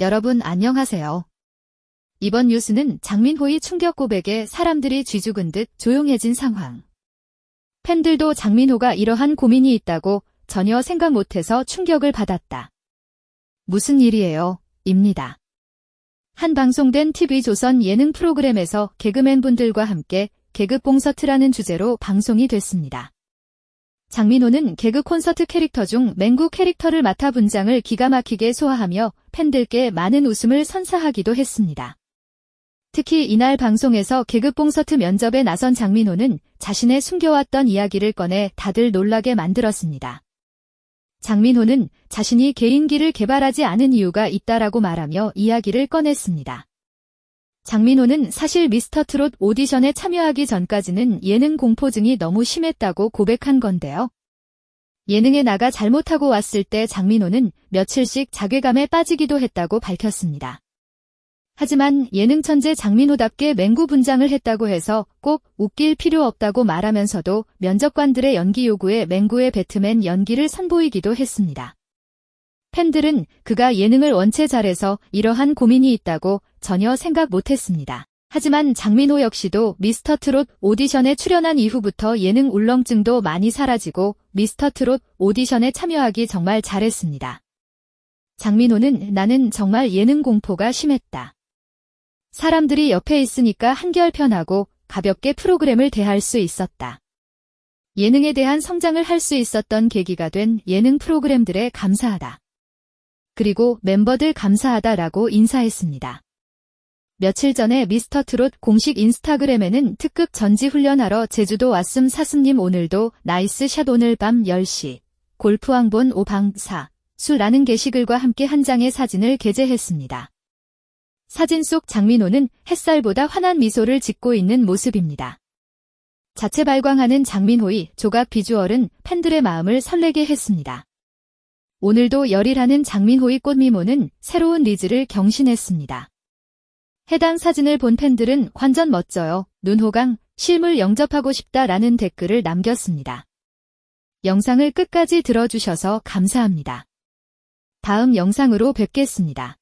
여러분 안녕하세요. 이번 뉴스는 장민호의 충격 고백에 사람들이 쥐죽은 듯 조용해진 상황. 팬들도 장민호가 이러한 고민이 있다고 전혀 생각 못해서 충격을 받았다. 무슨 일이에요? 입니다. 한 방송된 TV조선 예능 프로그램에서 개그맨 분들과 함께 개그 콘서트라는 주제로 방송이 됐습니다. 장민호는 개그 콘서트 캐릭터 중 맹구 캐릭터를 맡아 분장을 기가 막히게 소화하며 팬들께 많은 웃음을 선사하기도 했습니다. 특히 이날 방송에서 개그 콘서트 면접에 나선 장민호는 자신의 숨겨왔던 이야기를 꺼내 다들 놀라게 만들었습니다. 장민호는 자신이 개인기를 개발하지 않은 이유가 있다라고 말하며 이야기를 꺼냈습니다. 장민호는 사실 미스터 트롯 오디션에 참여하기 전까지는 예능 공포증이 너무 심했다고 고백한 건데요. 예능에 나가 잘못하고 왔을 때 장민호는 며칠씩 자괴감에 빠지기도 했다고 밝혔습니다. 하지만 예능 천재 장민호답게 맹구 분장을 했다고 해서 꼭 웃길 필요 없다고 말하면서도 면접관들의 연기 요구에 맹구의 배트맨 연기를 선보이기도 했습니다. 팬들은 그가 예능을 원체 잘해서 이러한 고민이 있다고 전혀 생각 못했습니다. 하지만 장민호 역시도 미스터 트롯 오디션에 출연한 이후부터 예능 울렁증도 많이 사라지고 미스터 트롯 오디션에 참여하기 정말 잘했습니다. 장민호는 나는 정말 예능 공포가 심했다. 사람들이 옆에 있으니까 한결 편하고 가볍게 프로그램을 대할 수 있었다. 예능에 대한 성장을 할 수 있었던 계기가 된 예능 프로그램들에 감사하다. 그리고 멤버들 감사하다라고 인사했습니다. 며칠 전에 미스터 트롯 공식 인스타그램에는 특급 전지 훈련하러 제주도 왔음 사슴님 오늘도 나이스 샷 오늘 밤 10시 골프 왕본 오방사 수라는 게시글과 함께 한 장의 사진을 게재했습니다. 사진 속 장민호는 햇살보다 환한 미소를 짓고 있는 모습입니다. 자체 발광하는 장민호의 조각 비주얼은 팬들의 마음을 설레게 했습니다. 오늘도 열일하는 장민호의 꽃미모는 새로운 리즈를 경신했습니다. 해당 사진을 본 팬들은 완전 멋져요. 눈호강, 실물 영접하고 싶다라는 댓글을 남겼습니다. 영상을 끝까지 들어주셔서 감사합니다. 다음 영상으로 뵙겠습니다.